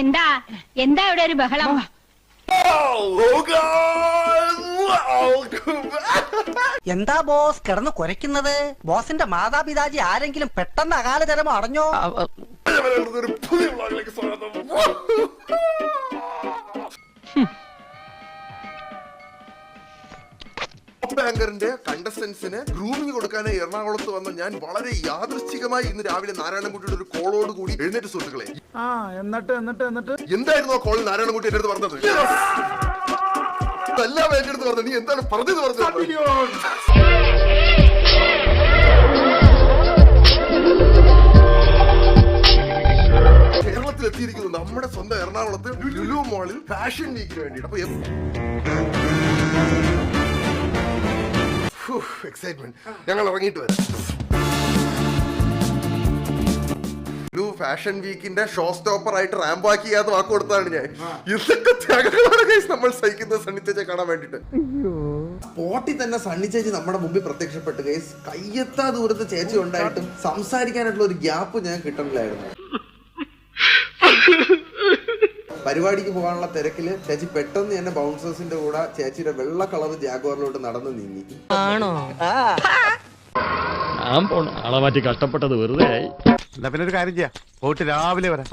എന്താ? എന്താ ഇവിടെ ഒരു ബഹളം? എന്താ ബോസ് കിടന്ന് കുരയ്ക്കുന്നത്? ബോസിന്റെ മാതാപിതാജി ആരെങ്കിലും പെട്ടെന്ന് അകാലതരമോ അറിഞ്ഞോ അടഞ്ഞോ ഒരു പുതിയ വ്ളോഗിലേക്ക് സ്വാഗതം. ബാങ്കറിന്റെ കണ്ടസ്റ്റൻസിന് ഗ്രൂമിങ് കൊടുക്കാനായി എറണാകുളത്ത് വന്ന ഞാൻ വളരെ യാദൃശ്ചികമായി ഇന്ന് രാവിലെ നാരായണൻകുട്ടിയുടെ ഒരു കോളോട് കൂടി എഴുന്നേറ്റ് സുഹൃത്തുക്കളെ. ആ എന്നിട്ട് എന്നിട്ട് എന്നിട്ട്. എന്തായിരുന്നു ആ കോളിൽ നാരായണൻകുട്ടി എന്റെ അടുത്ത് പറഞ്ഞത്? എല്ലാം എന്റെ അടുത്ത് പറഞ്ഞത്. നീ എന്താണ് പറഞ്ഞത് പറഞ്ഞത്? കേരളത്തിൽ എത്തിയിരിക്കുന്നു നമ്മുടെ സ്വന്തം എറണാകുളത്ത് ലുലു മോളിൽ ഫാഷൻ വീക്കിന് വേണ്ടിയിട്ട്. അപ്പൊ എക്സൈറ്റ്മെന്റ് ഞങ്ങൾ ഇറങ്ങിയിട്ട് വരാം. ഒരു ഫാഷൻ വീക്കിന്റെ ഷോ സ്റ്റോപ്പർ ആയിട്ട് റാമ്പ് ആക്കി വാക്ക് കൊടുത്താണ് ഞാൻ. ഇതൊക്കെ ത്യാഗങ്ങളാണ് guys നമ്മൾ സഹിക്കുന്നത് സണ്ണി ചേച്ചിയെ കാണാൻ വേണ്ടിട്ട് സ്പോട്ടിൽ തന്നെ സണ്ണി ചേച്ചി നമ്മുടെ മുമ്പിൽ പ്രത്യക്ഷപ്പെട്ട് ഗൈസ് കയ്യെത്താ ദൂരത്ത് ചേച്ചി ഉണ്ടായിട്ടും സംസാരിക്കാനായിട്ടുള്ള ഒരു ഗ്യാപ്പ് ഞാൻ കിട്ടണില്ലായിരുന്നു. പരിപാടിക്ക് പോകാനുള്ള തിരക്കിൽ ചേച്ചി പെട്ടെന്ന് തന്നെ ബൗൺസേഴ്സിന്റെ കൂടെ ചേച്ചിയുടെ വെള്ള കളർ ജാഗോറിലോട്ട് നടന്നു നീങ്ങി. ഞാൻ പോണ ആളെ മാറ്റി കഷ്ടപ്പെട്ടത് വെറുതെ ആയി എന്നാ പിന്നെ ഒരു കാര്യം ചെയ്യാം. പോയിട്ട് രാവിലെ വരാം.